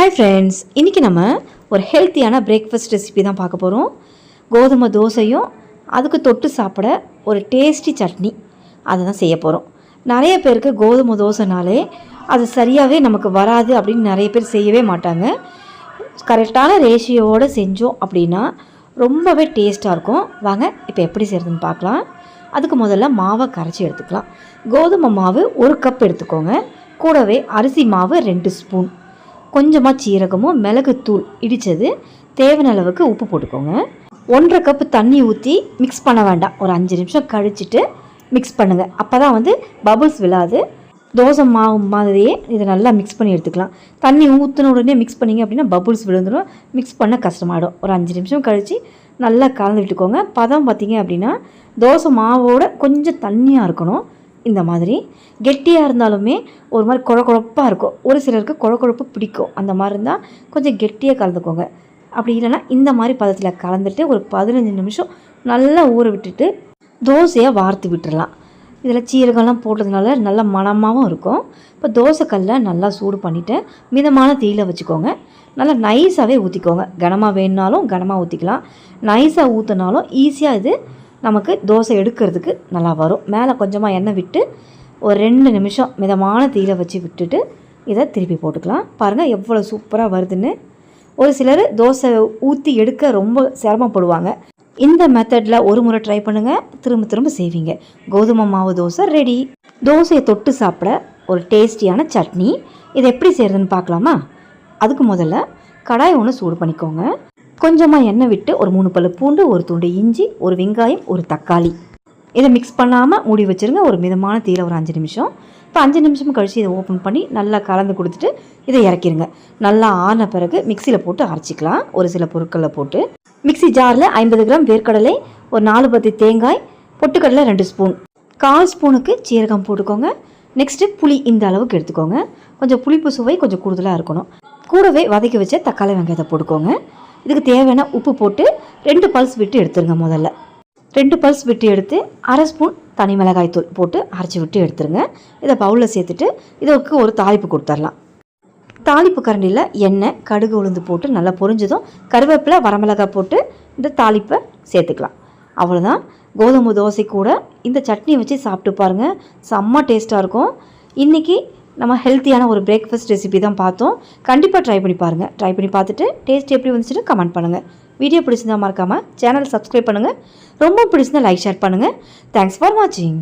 Hi friends இன்றைக்கி நம்ம ஒரு ஹெல்த்தியான பிரேக்ஃபாஸ்ட் ரெசிபி தான் பார்க்க போகிறோம் கோதுமை தோசையும் அதுக்கு தொட்டு சாப்பிட ஒரு டேஸ்டி சட்னி அதை தான் செய்ய போகிறோம் நிறைய பேருக்கு கோதுமை தோசைனாலே அது சரியாகவே நமக்கு வராது அப்படின்னு நிறைய பேர் செய்யவே மாட்டாங்க. கரெக்டான ரேஷியோடு செஞ்சோம் அப்படின்னா ரொம்பவே டேஸ்ட்டாக இருக்கும். வாங்க இப்போ எப்படி செய்கிறதுன்னு பார்க்கலாம். அதுக்கு முதல்ல மாவை கரைச்சி எடுத்துக்கலாம். கோதுமை மாவு ஒரு கப் எடுத்துக்கோங்க. கூடவே அரிசி மாவு ரெண்டு ஸ்பூன் கொஞ்சமாக சீரகமும் மிளகுத்தூள் இடித்தது தேவையான அளவுக்கு உப்பு போட்டுக்கோங்க. ஒன்றரை கப்பு தண்ணி ஊற்றி மிக்ஸ் பண்ண வேண்டாம். ஒரு அஞ்சு நிமிஷம் கழிச்சிட்டு மிக்ஸ் பண்ணுங்கள் அப்போ தான் வந்து பபுள்ஸ் விழாது. தோசை மாவு மாதிரியே இதை நல்லா மிக்ஸ் பண்ணி எடுத்துக்கலாம். தண்ணி ஊற்றின உடனே மிக்ஸ் பண்ணிங்க அப்படின்னா பபுள்ஸ் விழுந்துடும் மிக்ஸ் பண்ண கஷ்டமாயிடும். ஒரு அஞ்சு நிமிஷம் கழித்து நல்லா கலந்து விட்டுக்கோங்க. பதம் பார்த்தீங்க அப்படின்னா தோசை மாவோட கொஞ்சம் தண்ணியாக இருக்கணும். இந்த மாதிரி. கெட்டியாக இருந்தாலுமே ஒரு மாதிரி குழ குழப்பாக இருக்கும். ஒரு சிலருக்கு குழ குழப்பு பிடிக்கும். அந்த மாதிரி இருந்தால் கொஞ்சம் கெட்டியாக கலந்துக்கோங்க. அப்படி இல்லைன்னா இந்த மாதிரி பதத்தில் கலந்துட்டு ஒரு பதினஞ்சு நிமிஷம் நல்லா ஊற விட்டுட்டு தோசையாக வார்த்து விட்டுறலாம். இதில் சீரகம்லாம் போட்டதுனால நல்ல மணமாகவும் இருக்கும். இப்போ தோசைக்கல்ல நல்லா சூடு பண்ணிவிட்டு மிதமான தீயில வச்சுக்கோங்க. நல்லா நைஸாகவே ஊற்றிக்கோங்க கனமாக வேணுனாலும் கனமாக ஊற்றிக்கலாம் நைஸாக ஊற்றினாலும் ஈஸியாக இது நமக்கு தோசை எடுக்கிறதுக்கு நல்லா வரும். மேலே கொஞ்சமாக எண்ணெய் விட்டு ஒரு ரெண்டு நிமிஷம் மிதமான தீயில வச்சு விட்டுட்டு இதை திருப்பி போட்டுக்கலாம். பாருங்கள் எவ்வளோ சூப்பராக வருதுன்னு. ஒரு சிலர் தோசை ஊற்றி எடுக்க ரொம்ப சிரமப்படுவாங்க. இந்த மெத்தடில் ஒரு முறை ட்ரை பண்ணுங்கள் திரும்ப திரும்ப செய்வீங்க. கோதுமை மாவு தோசை ரெடி தோசையை தொட்டு சாப்பிட ஒரு டேஸ்டியான சட்னி. இதை எப்படி செய்கிறதுன்னு பார்க்கலாமா? அதுக்கு முதல்ல கடாய் ஒன்று சூடு பண்ணிக்கோங்க. கொஞ்சமாக எண்ணெய் விட்டு ஒரு மூணு பல்லு பூண்டு ஒரு துண்டு இஞ்சி ஒரு வெங்காயம் ஒரு தக்காளி. இதை மிக்ஸ் பண்ணாமல் மூடி வச்சுருங்க. ஒரு மிதமான தீயில் ஒரு அஞ்சு நிமிஷம். இப்போ அஞ்சு நிமிஷம் கழித்து இதை ஓப்பன் பண்ணி நல்லா கலந்து கொடுத்துட்டு இதை இறக்கிடுங்க நல்லா ஆன பிறகு மிக்சியில் போட்டு அரைச்சிக்கலாம். ஒரு சில பொருட்களில் போட்டு. மிக்சி ஜாரில் ஐம்பது கிராம் வேர்க்கடலை ஒரு நாலு பத்து தேங்காய் பொட்டுக்கடலை ரெண்டு ஸ்பூன் கால் ஸ்பூனுக்கு சீரகம் போட்டுக்கோங்க. நெக்ஸ்ட்டு புளி இந்த அளவுக்கு எடுத்துக்கோங்க. கொஞ்சம் புளிப்பு சுவை கொஞ்சம் கூடுதலாக இருக்கணும். கூடவே வதக்கி வச்ச தக்காளி வெங்காயத்தை போட்டுக்கோங்க. இதுக்கு தேவையான உப்பு போட்டு ரெண்டு பல்ஸ் விட்டு எடுத்துருங்க முதல்ல. ரெண்டு பல்ஸ் விட்டு எடுத்து அரை ஸ்பூன் தனி மிளகாய் தூள் போட்டு அரைச்சி விட்டு எடுத்துருங்க. இதை பவுலில் சேர்த்துட்டு இதுக்கு ஒரு தாளிப்பு கொடுத்துர்லாம் தாளிப்பு கரண்டியில் எண்ணெய் கடுகு உளுந்து போட்டு நல்லா பொரிஞ்சதும் கருவேப்பிலை வரமிளகாய் போட்டு இந்த தாளிப்பை சேர்த்துக்கலாம். அவ்வளோதான் கோதுமை தோசை கூட இந்த சட்னி வச்சு சாப்பிட்டு பாருங்கள் செம்ம டேஸ்ட்டாக இருக்கும். இன்றைக்கி நம்ம ஹெல்த்தியான ஒரு பிரேக்ஃபாஸ்ட் ரெசிபி தான் பார்த்தோம். கண்டிப்பாக ட்ரை பண்ணி பாருங்கள் ட்ரை பண்ணி பார்த்துட்டு டேஸ்ட் எப்படி வந்துச்சுன்னு கமெண்ட் பண்ணுங்கள் வீடியோ பிடிச்சிருந்தா மறக்காமல் சேனல் சப்ஸ்கிரைப் பண்ணுங்கள் ரொம்ப பிடிச்சிருந்தா லைக் ஷேர் பண்ணுங்கள் தேங்க்ஸ் ஃபார் வாட்சிங்